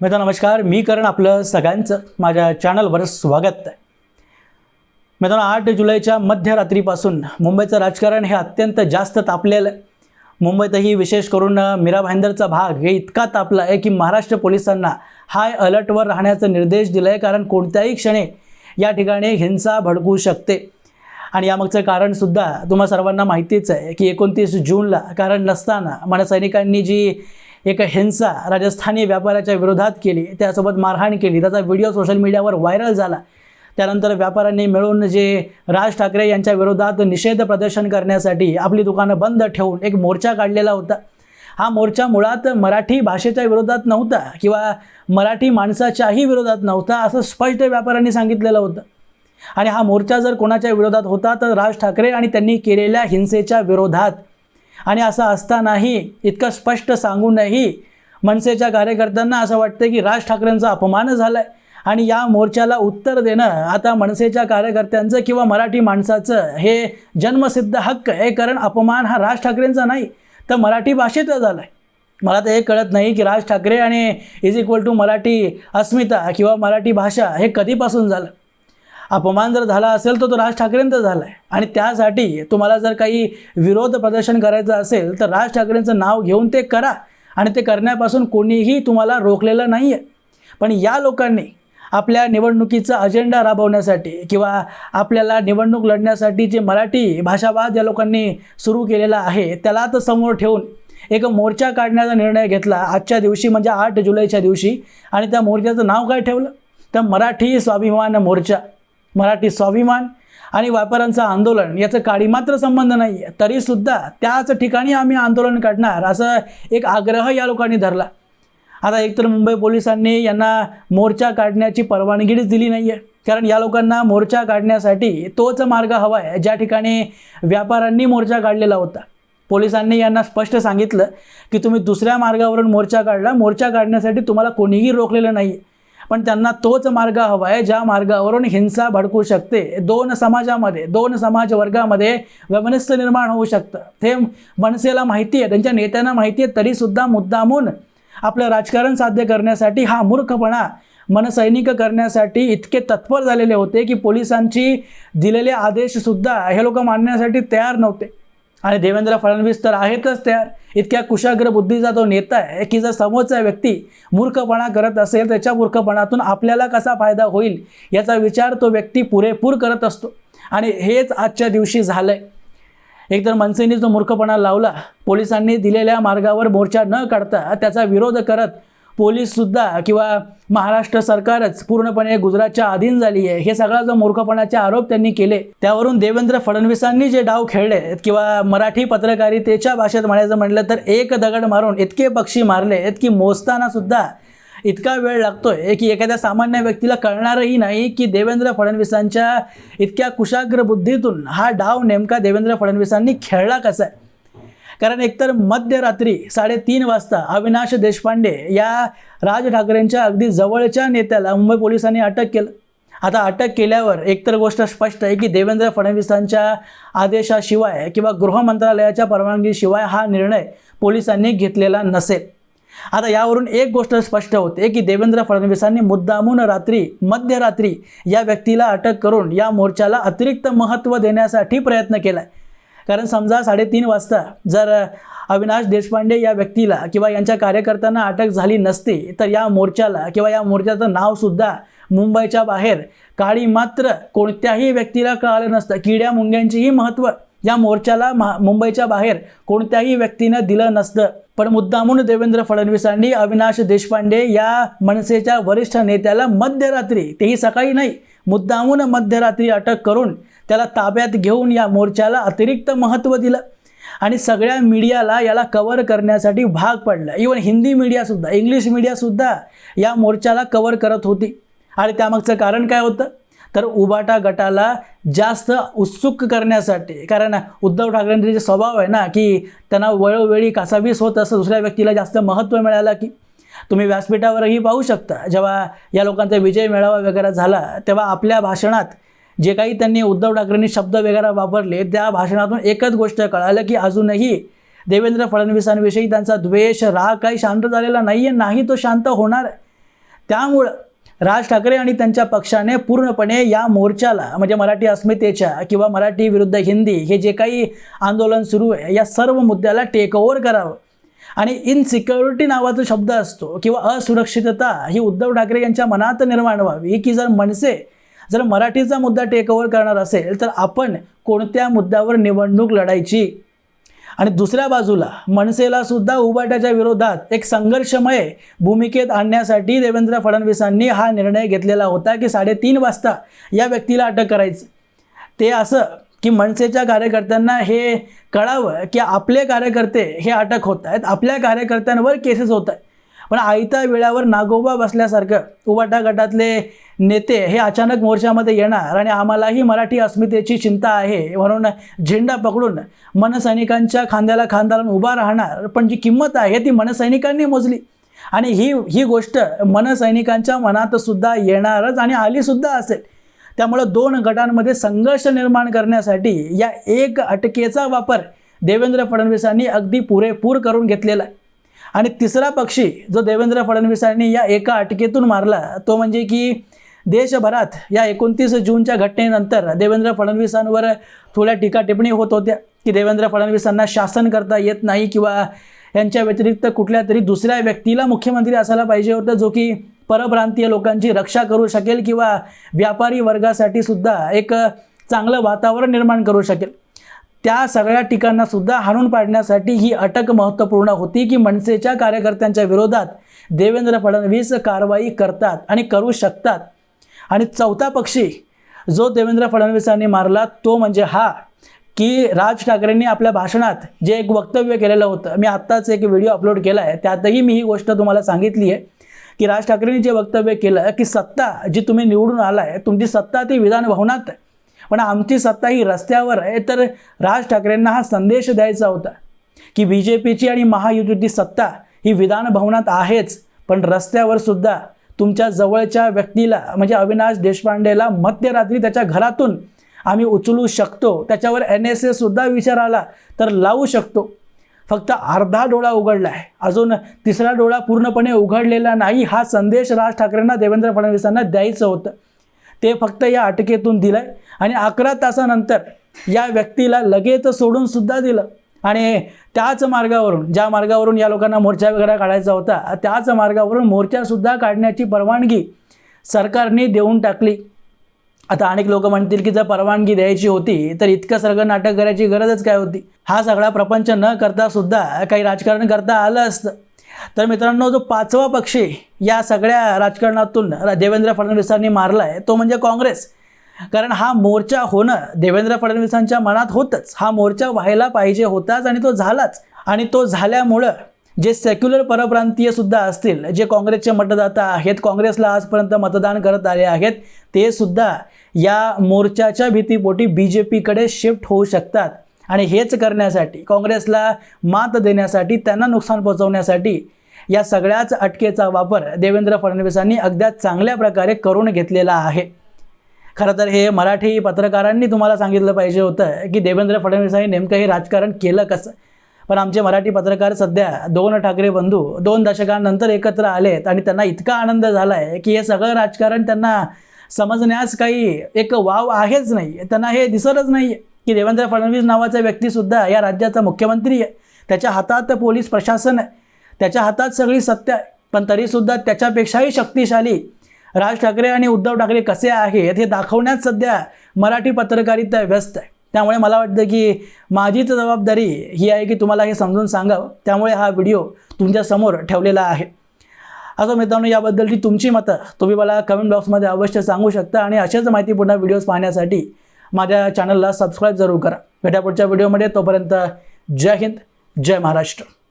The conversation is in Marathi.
मित्र नमस्कार. मी करण आपलं सगळ्यांचं माझ्या चॅनलवर स्वागत आहे. मित्रांनो आठ जुलैच्या मध्यरात्रीपासून मुंबईचं राजकारण हे अत्यंत जास्त तापलेलं आहे. मुंबईतही विशेष करून मीरा भाईंदरचा भाग हे इतका तापला आहे की महाराष्ट्र पोलिसांना हाय अलर्टवर राहण्याचा निर्देश दिला आहे कारण कोणत्याही क्षणी या ठिकाणी हिंसा भडकू शकते. आणि यामागचं कारणसुद्धा तुम्हा सर्वांना माहितीच आहे की एकोणतीस जूनला कारण नसताना मनसैनिकांनी जी एक हिंसा राजस्थानी व्यापाऱ्याच्या विरोधात केली. त्यासोबत मारहाण केली. त्याचा व्हिडिओ सोशल मीडियावर व्हायरल झाला. त्यानंतर व्यापाऱ्यांनी मिळून जे राज ठाकरे यांच्या विरोधात निषेध प्रदर्शन करण्यासाठी आपली दुकानं बंद ठेवून एक मोर्चा काढलेला होता. हा मोर्चा मुळात मराठी भाषेच्या विरोधात नव्हता किंवा मराठी माणसाच्याही विरोधात नव्हता असं स्पष्ट व्यापाऱ्यांनी सांगितलेलं होतं. आणि हा मोर्चा जर कोणाच्या विरोधात होता तर राज ठाकरे आणि त्यांनी केलेल्या हिंसेच्या विरोधात आणि असं असतानाही इतकं स्पष्ट सांगूनही मनसेच्या कार्यकर्त्यांना असं वाटतं की राज ठाकरेंचा अपमान झाला आहे आणि या मोर्चाला उत्तर देणं आता मनसेच्या कार्यकर्त्यांचं किंवा मराठी माणसाचं हे जन्मसिद्ध हक्क आहे कारण अपमान हा राज ठाकरेंचा नाही तर मराठी भाषेचा झाला आहे मला तर हे कळत नाही की राज ठाकरे आणि इज इक्वल टू मराठी अस्मिता किंवा मराठी भाषा हे कधीपासून झालं. अपमान जर झाला असेल तर तो राज ठाकरेंचा झाला आहे आणि त्यासाठी तुम्हाला जर काही विरोध प्रदर्शन करायचं असेल तर राज ठाकरेंचं नाव घेऊन ते करा. आणि ते करण्यापासून कोणीही तुम्हाला रोखलेलं नाही आहे पण या लोकांनी आपल्या निवडणुकीचा अजेंडा राबवण्यासाठी किंवा आपल्याला निवडणूक लढण्यासाठी जे मराठी भाषावाद या लोकांनी सुरू केलेला आहे त्याला तर समोर ठेवून एक मोर्चा काढण्याचा निर्णय घेतला आजच्या दिवशी म्हणजे आठ जुलैच्या दिवशी. आणि त्या मोर्चाचं नाव काय ठेवलं? तर मराठी स्वाभिमान मोर्चा. मराठी स्वाभिमान आणि व्यापाऱ्यांचं आंदोलन याचं काळी मात्र संबंध नाही आहे तरीसुद्धा त्याच ठिकाणी आम्ही आंदोलन काढणार असं एक आग्रह या लोकांनी धरला. आता एकतर मुंबई पोलिसांनी यांना मोर्चा काढण्याची परवानगीच दिली नाही आहे कारण या लोकांना मोर्चा काढण्यासाठी तोच मार्ग हवा आहे ज्या ठिकाणी व्यापाऱ्यांनी मोर्चा काढलेला होता. पोलिसांनी यांना स्पष्ट सांगितलं की तुम्ही दुसऱ्या मार्गावरून मोर्चा काढला. मोर्चा काढण्यासाठी तुम्हाला कोणीही रोखलेलं नाही आहे पण त्यांना तोच मार्ग हवा आहे ज्या मार्गावरून हिंसा भडकू शकते. दोन समाजामध्ये दोन समाज वर्गामध्ये वमनस्थ निर्माण होऊ शकतं. ते मनसेला माहिती आहे त्यांच्या नेत्यांना माहिती आहे तरीसुद्धा मुद्दामून आपलं राजकारण साध्य करण्यासाठी हा मूर्खपणा मनसैनिक करण्यासाठी इतके तत्पर झालेले होते की पोलिसांची दिलेले आदेशसुद्धा हे लोक मानण्यासाठी तयार नव्हते. आणि देवेंद्र फडणवीस तर आहेतच तयार. इतक्या कुशाग्र बुद्धीचा तो नेता आहे की जर समोरचा व्यक्ती मूर्खपणा करत असेल त्याच्या मूर्खपणातून आपल्याला कसा फायदा होईल याचा विचार तो व्यक्ती पुरेपूर करत असतो. आणि हेच आजच्या दिवशी झालं आहे एकतर मनसेने जो मूर्खपणा लावला पोलिसांनी दिलेल्या मार्गावर मोर्चा न काढता त्याचा विरोध करत पोलीससुद्धा किंवा महाराष्ट्र सरकारच पूर्णपणे गुजरातच्या अधीन झाली आहे. हे सगळा जो मूर्खपणाचे आरोप त्यांनी केले त्यावरून देवेंद्र फडणवीसांनी जे डाव खेळले किंवा मराठी पत्रकारितेच्या भाषेत म्हणायचं म्हटलं तर एक दगड मारून इतके पक्षी मारले की मोजताना सुद्धा इतका वेळ लागतोय की एखाद्या सामान्य व्यक्तीला कळणारही नाही की देवेंद्र फडणवीसांच्या इतक्या कुशाग्र बुद्धीतून हा डाव नेमका देवेंद्र फडणवीसांनी खेळला कसा आहे. कारण एकतर मध्यरात्री साडेतीन वाजता अविनाश देशपांडे या राज ठाकरेंच्या अगदी जवळच्या नेत्याला मुंबई पोलिसांनी अटक केलं. आता अटक केल्यावर एकतर गोष्ट स्पष्ट आहे की देवेंद्र फडणवीसांच्या आदेशाशिवाय किंवा गृह मंत्रालयाच्या परवानगीशिवाय हा निर्णय पोलिसांनी घेतलेला नसेल. आता यावरून एक गोष्ट स्पष्ट होते की देवेंद्र फडणवीसांनी मुद्दामून रात्री मध्यरात्री या व्यक्तीला अटक करून या मोर्चाला अतिरिक्त महत्त्व देण्यासाठी प्रयत्न केला आहे कारण समजा साडेतीन वाजता जर अविनाश देशपांडे या व्यक्तीला किंवा यांच्या कार्यकर्त्यांना अटक झाली नसती तर या मोर्चाला किंवा या मोर्चाचं नावसुद्धा मुंबईच्या बाहेर काळी मात्र कोणत्याही व्यक्तीला कळालं नसतं. किड्या मुंग्यांचीही महत्त्व या मोर्चाला महा मुंबईच्या बाहेर कोणत्याही व्यक्तीनं दिलं नसतं. पण मुद्दामून देवेंद्र फडणवीसांनी अविनाश देशपांडे या मनसेच्या वरिष्ठ नेत्याला मध्यरात्री तेही सकाळी नाही मुद्दामून मध्यरात्री अटक करून त्याला ताब्यात घेऊन या मोर्चाला अतिरिक्त महत्त्व दिलं. आणि सगळ्या मीडियाला याला कवर करण्यासाठी भाग पडलं. इवन हिंदी मीडियासुद्धा इंग्लिश मीडियासुद्धा या मोर्चाला कवर करत होती. आणि त्यामागचं कारण काय होतं? तर उबाटा गटाला जास्त उत्सुक करण्यासाठी कारण उद्धव ठाकरेंचे जे स्वभाव आहे ना की त्यांना वेळोवेळी कासावीस होत असं दुसऱ्या व्यक्तीला जास्त महत्त्व मिळालं की तुम्ही व्यासपीठावरही पाहू शकता. जेव्हा या लोकांचा विजय मेळावा वगैरे झाला तेव्हा आपल्या भाषणात जे काही त्यांनी उद्धव ठाकरेंनी शब्द वगैरे वापरले त्या भाषणातून एकच गोष्ट कळालं की अजूनही देवेंद्र फडणवीसांविषयी त्यांचा द्वेष राग काही शांत झालेला नाही आहे नाही तो शांत होणार. त्यामुळं राज ठाकरे आणि त्यांच्या पक्षाने पूर्णपणे या मोर्चाला म्हणजे मराठी अस्मितेच्या किंवा मराठी विरुद्ध हिंदी हे जे काही आंदोलन सुरू आहे या सर्व मुद्द्याला टेक ओव्हर करावं. आणि इनसिक्युरिटी नावाचा शब्द असतो किंवा असुरक्षितता ही उद्धव ठाकरे यांच्या मनात निर्माण व्हावी की जर मनसे जर मराठीचा मुद्दा टेक ओव्हर करणार असेल तर आपण कोणत्या मुद्द्यावर निवडणूक लढायची? आणि दुसऱ्या बाजूला मनसेला सुद्धा उबाट्याच्या विरोधात एक संघर्षमय भूमिकेत आणण्यासाठी देवेंद्र फडणवीसांनी हा निर्णय घेतलेला होता की साडेतीन वाजता या व्यक्तीला अटक करायचं. ते असं की मनसेच्या कार्यकर्त्यांना हे कळावं की आपले कार्यकर्ते हे अटक होत आहेत आपल्या कार्यकर्त्यांवर केसेस होत आहेत. पण आयत्या वेळावर नागोबा बसल्यासारखं उबाटा गटातले नेते हे अचानक मोर्चामध्ये येणार आणि आम्हालाही मराठी अस्मितेची चिंता आहे म्हणून झेंडा पकडून मनसैनिकांच्या खांद्याला खांदा लावून उभा राहणार. पण जी किंमत आहे ती मनसैनिकांनी मोजली. आणि ही ही गोष्ट मनसैनिकांच्या मनातसुद्धा येणारच आणि आलीसुद्धा असेल. त्यामुळं दोन गटांमध्ये संघर्ष निर्माण करण्यासाठी या एक अटकेचा वापर देवेंद्र फडणवीसांनी अगदी पुरेपूर करून घेतलेला आहे. आणि तिसरा पक्षी जो देवेंद्र फडणवीसांनी या एका अटकेतून मारला तो म्हणजे की देशभरात या एकोणतीस जूनच्या घटनेनंतर देवेंद्र फडणवीसांवर थोड्या टीका टिप्पणी होत होत्या की देवेंद्र फडणवीसांना शासन करता येत नाही किंवा यांच्या व्यतिरिक्त कुठल्या तरी दुसऱ्या व्यक्तीला मुख्यमंत्री असायला पाहिजे होतं जो की परप्रांतीय लोकांची रक्षा करू शकेल किंवा व्यापारी वर्गासाठी सुद्धा एक चांगलं वातावरण निर्माण करू शकेल. त्या सगळ्या ठिकाणा सुद्धा हाणून पाडण्यासाठी ही अटक महत्त्वपूर्ण होती की मनसेच्या कार्यकर्त्यांच्या विरोधात देवेंद्र फडणवीस कारवाई करतात आणि करू शकतात. आणि चौथा पक्षी जो देवेंद्र फडणवीसांनी मारला तो म्हणजे हा की राज ठाकरेंनी आपल्या भाषणात जे एक वक्तव्य केलेलं होतं मी आत्ताच एक व्हिडिओ अपलोड केला आहे त्यातही मी ही गोष्ट तुम्हाला सांगितली आहे की राज ठाकरेंनी जे वक्तव्य केलं की सत्ता जी तुम्ही निवडून आला आहे तुमची सत्ता ती विधान भवनात आहे पण आमची सत्ता ही रस्त्यावर आहे. तर राज ठाकरेंना हा संदेश द्यायचा होता की बी जे पीची आणि महायुतीची सत्ता ही विधान भवनात आहेच पण रस्त्यावर सुद्धा तुमच्या जवळच्या व्यक्तीला म्हणजे अविनाश देशपांडेला मध्यरात्री त्याच्या घरातून आम्ही उचलू शकतो. त्याच्यावर एन एस एसुद्धा विचार आला तर लावू शकतो. फक्त अर्धा डोळा उघडला आहे. अजून तिसरा डोळा पूर्णपणे उघडलेला नाही. हा संदेश राज ठाकरेंना देवेंद्र फडणवीसांना द्यायचं होतं. ते फक्त या अटकेतून दिलं आहे आणि अकरा तासानंतर या व्यक्तीला लगेच सोडून सुद्धा दिलं. आणि त्याच मार्गावरून ज्या मार्गावरून या लोकांना मोर्चा वगैरे काढायचा होता त्याच मार्गावरून मोर्चासुद्धा काढण्याची परवानगी सरकारने देऊन टाकली. आता अनेक लोक म्हणतील की जर परवानगी द्यायची होती तर इतकं सगळं नाटक करायची गरजच काय होती? हा सगळा प्रपंच न करता सुद्धा काही राजकारण करता आलं असतं. तर मित्रांनो जो पाचवा पक्षी या सगळ्या राजकारणातून देवेंद्र फडणवीसांनी मारला आहे तो म्हणजे काँग्रेस. कारण हा मोर्चा होणं देवेंद्र फडणवीसांच्या मनात होतंच. हा मोर्चा व्हायला पाहिजे होताच आणि तो झालाच. आणि तो झाल्यामुळं जे सेक्युलर परप्रांतीय सुद्धा असतील जे काँग्रेसचे मतदाता आहेत काँग्रेसला आजपर्यंत मतदान करत आले आहेत ते सुद्धा या मोर्चाच्या भीतीपोटी बी जे पीकडे शिफ्ट होऊ शकतात. आणि हेच करण्यासाठी काँग्रेसला मात देण्यासाठी त्यांना नुकसान पोहोचवण्यासाठी या सगळ्याच अटकेचा वापर देवेंद्र फडणवीसांनी अगद्या चांगल्या प्रकारे करून घेतलेला आहे. खरं तर हे मराठी पत्रकारांनी तुम्हाला सांगितलं पाहिजे होतं की देवेंद्र फडणवीसांनी नेमकं हे राजकारण केलं कसं? पण आमचे मराठी पत्रकार सध्या दोन ठाकरे बंधू दोन दशकांनंतर एकत्र आलेत आणि त्यांना इतका आनंद झाला आहे की हे सगळं राजकारण त्यांना समजण्यास काही एक वाव आहेच नाही. त्यांना हे दिसतच नाही आहे की देवेंद्र फडणवीस नावाचा व्यक्तीसुद्धा या राज्याचा मुख्यमंत्री आहे. त्याच्या हातात पोलीस प्रशासन आहे. त्याच्या हातात सगळी सत्य आहे. पण तरीसुद्धा त्याच्यापेक्षाही शक्तिशाली राज ठाकरे आणि उद्धव ठाकरे कसे आहेत हे दाखवण्यात सध्या मराठी पत्रकारिता व्यस्त आहे. त्यामुळे मला वाटतं की माझीच जबाबदारी ही आहे की तुम्हाला हे समजून सांगावं. त्यामुळे हा व्हिडिओ तुमच्यासमोर ठेवलेला आहे. असं मित्रांनो याबद्दलची तुमची मतं तुम्ही मला कमेंट बॉक्समध्ये अवश्य सांगू शकता आणि अशाच माहितीपूर्ण व्हिडिओज पाहण्यासाठी माझ्या चॅनलला सबस्क्राईब जरूर करा. भेटा पुढच्या व्हिडिओमध्ये तोपर्यंत जय हिंद जय महाराष्ट्र.